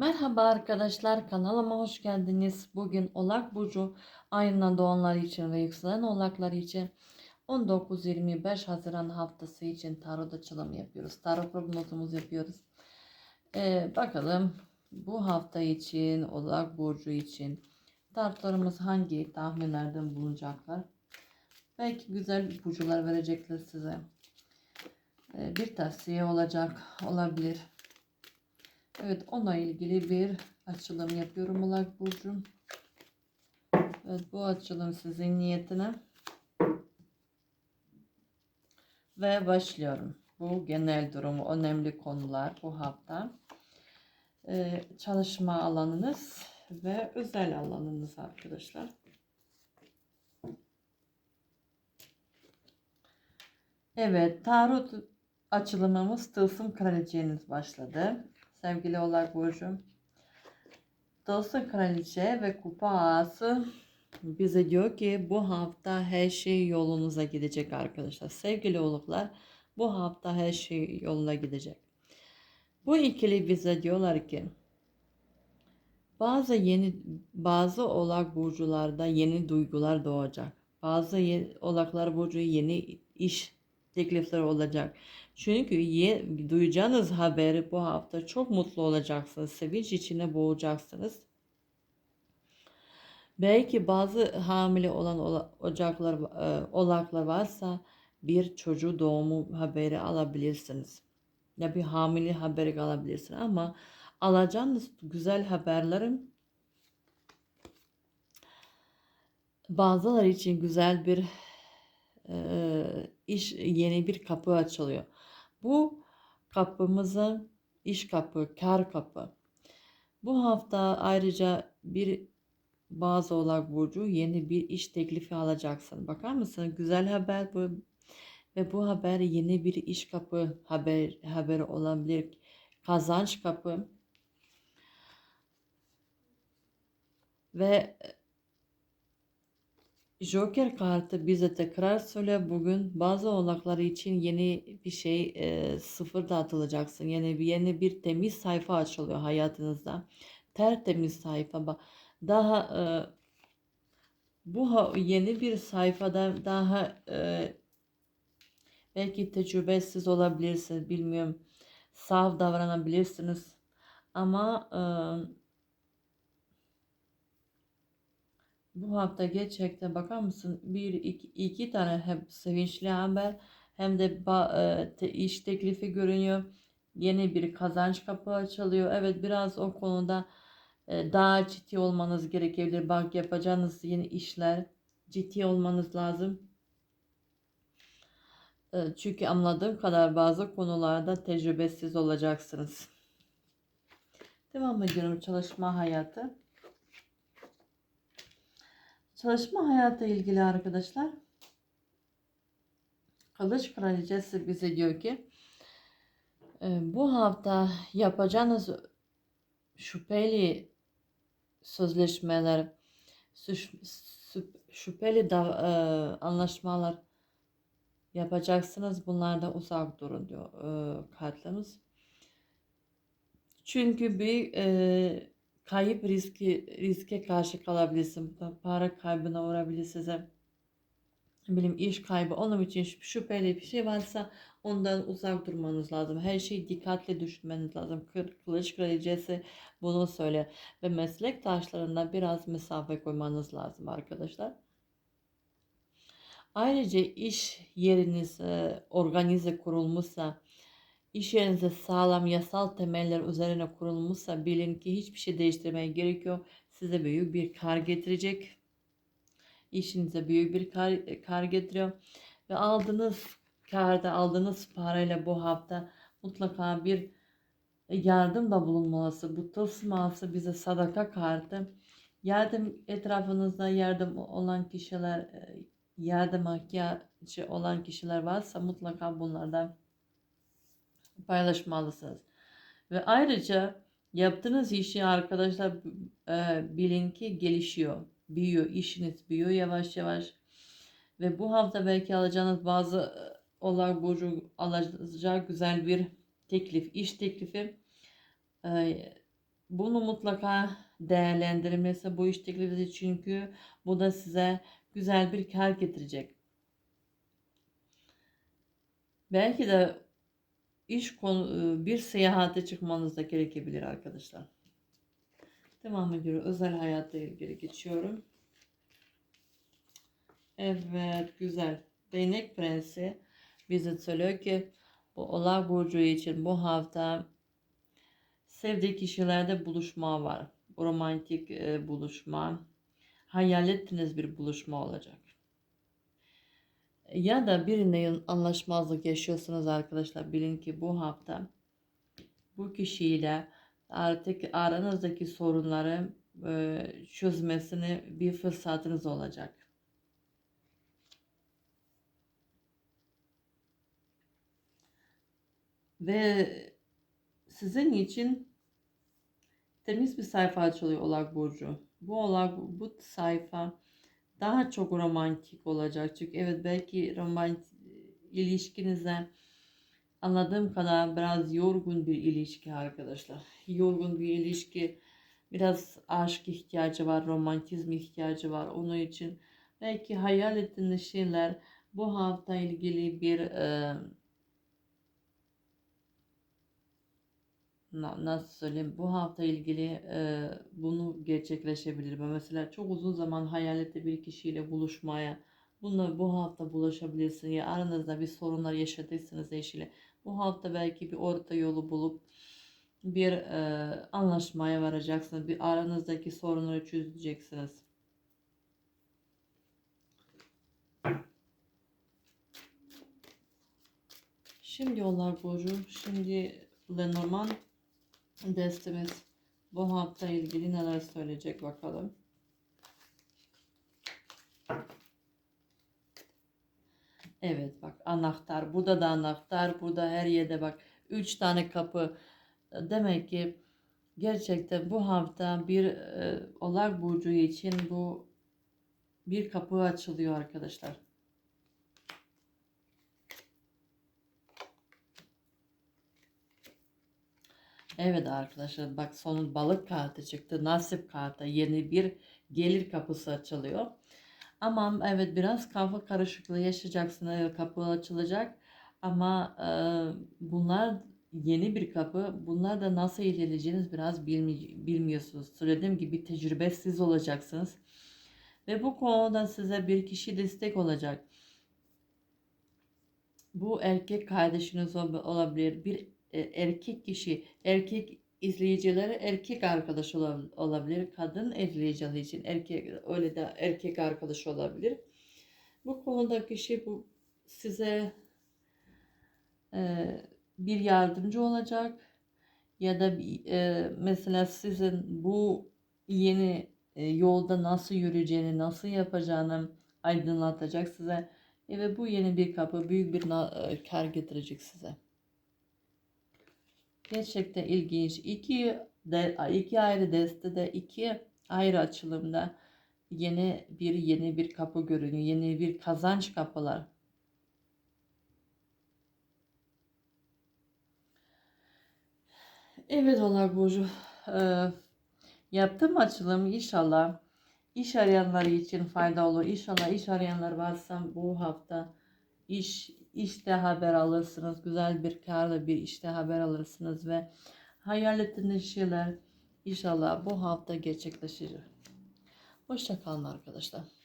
Merhaba arkadaşlar kanalıma hoş geldiniz. Bugün Oğlak Burcu ayından doğanlar için ve yükselen oğlaklar için 19-25 Haziran haftası için tarot açılımı yapıyoruz. Tarot prognozumuzu yapıyoruz. Ee, bakalım bu hafta için Oğlak Burcu için tarotlarımız hangi tahminlerden bulunacaklar. Belki güzel ipucular verecekler size. Ee, bir tavsiye olacak olabilir. Evet ona ilgili bir açılım yapıyorum Oğlak Burcu. Evet bu açılım sizin niyetine. Ve başlıyorum. Bu genel durumu önemli konular bu hafta. Ee, çalışma alanınız ve özel alanınız arkadaşlar. Evet tarot açılımımız Tılsım Kraliçeniz başladı sevgili Oğlak Burcu. Dostun Kraliçe ve Kupa Ağası bize diyor ki bu hafta her şey yolunuza gidecek arkadaşlar. Sevgili oğlaklar bu hafta her şey yoluna gidecek. Bu ikili bize diyorlar ki bazı yeni bazı oğlak burcularda yeni duygular doğacak. Bazı oğlaklar burcu yeni iş teklifleri olacak. Çünkü ye, duyacağınız haberi bu hafta çok mutlu olacaksınız. Sevinç içine boğacaksınız. Belki bazı hamile olan ocaklar, e, olaklar varsa bir çocuğu doğumu haberi alabilirsiniz. Ya bir hamile haberi alabilirsiniz ama alacağınız güzel haberlerin bazıları için güzel bir e, iş yeni bir kapı açılıyor. Bu kapımızın iş kapı, kar kapı. Bu hafta ayrıca bir bazı oğlak burcu yeni bir iş teklifi alacaksın. Bakar mısın? Güzel haber bu. Ve bu haber yeni bir iş kapı haber haberi olabilir. Kazanç kapı. Ve Joker kartı bize tekrar söyle bugün bazı oğlakları için yeni bir şey e, sıfırda atılacaksın. Yeni bir yeni bir temiz sayfa açılıyor hayatınızda. Tertemiz sayfa. Daha e, bu yeni bir sayfada daha e, belki tecrübesiz olabilirsiniz bilmiyorum. Saf davranabilirsiniz. Ama e, Bu hafta gerçekten bakar mısın? Bir iki, iki tane hem sevinçli haber hem de e, iş teklifi görünüyor. Yeni bir kazanç kapı açılıyor. Evet biraz o konuda e, daha ciddi olmanız gerekebilir. Bak yapacağınız yeni işler ciddi olmanız lazım. E, çünkü anladığım kadar bazı konularda tecrübesiz olacaksınız. Devam ediyorum çalışma hayatı. Çalışma hayatı ilgili arkadaşlar. Kılıç Kraliçesi bize diyor ki e, bu hafta yapacağınız şüpheli sözleşmeler, şüpheli e, anlaşmalar yapacaksınız. Bunlarda uzak durun diyor e, kartlarımız. Çünkü bir kayıp riski riske karşı kalabilirsin. Para kaybına uğrayabilirsiniz. Bilim iş kaybı onun için şüpheli bir şey varsa ondan uzak durmanız lazım. Her şeyi dikkatle düşünmeniz lazım. Kılıç kraliçesi bunu söyle ve meslek taşlarında biraz mesafe koymanız lazım arkadaşlar. Ayrıca iş yeriniz organize kurulmuşsa İş yerinizde sağlam yasal temeller üzerine kurulmuşsa bilin ki hiçbir şey değiştirmeye gerek yok. Size büyük bir kar getirecek. İşinize büyük bir kar, kar getiriyor. Ve aldığınız karda aldığınız parayla bu hafta mutlaka bir yardım da bulunmalısı. Bu tılsım bize sadaka kartı. Yardım etrafınızda yardım olan kişiler, yardım ihtiyacı olan kişiler varsa mutlaka bunlardan paylaşmalısınız. Ve ayrıca yaptığınız işi arkadaşlar e, bilin ki gelişiyor, büyüyor, işiniz büyüyor yavaş yavaş. Ve bu hafta belki alacağınız bazı e, olay burcu alacağı güzel bir teklif, iş teklifi e, bunu mutlaka değerlendirmesi bu iş teklifi çünkü bu da size güzel bir kar getirecek. Belki de iş konu bir seyahate çıkmanız da gerekebilir arkadaşlar. Devam ediyorum. Özel hayatla ilgili geçiyorum. Evet güzel. Değnek Prensi bize söylüyor ki bu Oğlak Burcu için bu hafta sevdiği kişilerde buluşma var. Romantik e, buluşma. Hayal ettiğiniz bir buluşma olacak. Ya da birine anlaşmazlık yaşıyorsunuz arkadaşlar. Bilin ki bu hafta bu kişiyle artık aranızdaki sorunları e, çözmesini bir fırsatınız olacak. Ve sizin için temiz bir sayfa açılıyor Oğlak Burcu. Bu Oğlak bu sayfa daha çok romantik olacak. Çünkü evet belki romantik ilişkinize anladığım kadar biraz yorgun bir ilişki arkadaşlar. Yorgun bir ilişki. Biraz aşk ihtiyacı var, romantizm ihtiyacı var. Onun için belki hayal ettiğiniz şeyler bu hafta ilgili bir e, nasıl söyleyeyim bu hafta ilgili e, bunu gerçekleşebilir. Mesela çok uzun zaman hayal ettiği bir kişiyle buluşmaya bunu bu hafta bulaşabilirsin ya aranızda bir sorunlar yaşadıysanız eşiyle bu hafta belki bir orta yolu bulup bir e, anlaşmaya varacaksınız. Bir aranızdaki sorunları çözeceksiniz. Şimdi Oğlak Burcu, şimdi Lenormand destemiz bu hafta ilgili neler söyleyecek bakalım. Evet bak anahtar. Burada da anahtar. Burada her yerde bak. Üç tane kapı. Demek ki gerçekten bu hafta bir e, Oğlak Burcu için bu bir kapı açılıyor arkadaşlar. Evet arkadaşlar bak sonun balık kartı çıktı. Nasip kartı yeni bir gelir kapısı açılıyor. Ama evet biraz kafa karışıklığı yaşayacaksın. Evet, kapı açılacak. Ama e, bunlar yeni bir kapı. Bunlar da nasıl ilerleyeceğiniz biraz bilmi bilmiyorsunuz. Söylediğim gibi tecrübesiz olacaksınız. Ve bu konuda size bir kişi destek olacak. Bu erkek kardeşiniz olabilir. Bir e, erkek kişi, erkek izleyicileri erkek arkadaş olabilir. Kadın izleyicileri için erkek öyle de erkek arkadaş olabilir. Bu konuda kişi bu size e, bir yardımcı olacak ya da e, mesela sizin bu yeni e, yolda nasıl yürüyeceğini, nasıl yapacağını aydınlatacak size. Ve bu yeni bir kapı, büyük bir e, kar getirecek size. Gerçekten ilginç. İki, de, iki ayrı destede, iki ayrı açılımda yeni bir yeni bir kapı görünüyor. Yeni bir kazanç kapılar. Evet Oğlak Burcu. Ee, yaptığım açılım inşallah iş arayanlar için fayda olur. İnşallah iş arayanlar varsa bu hafta iş işte haber alırsınız. Güzel bir karlı bir işte haber alırsınız ve hayal ettiğiniz şeyler inşallah bu hafta gerçekleşir. Hoşçakalın arkadaşlar.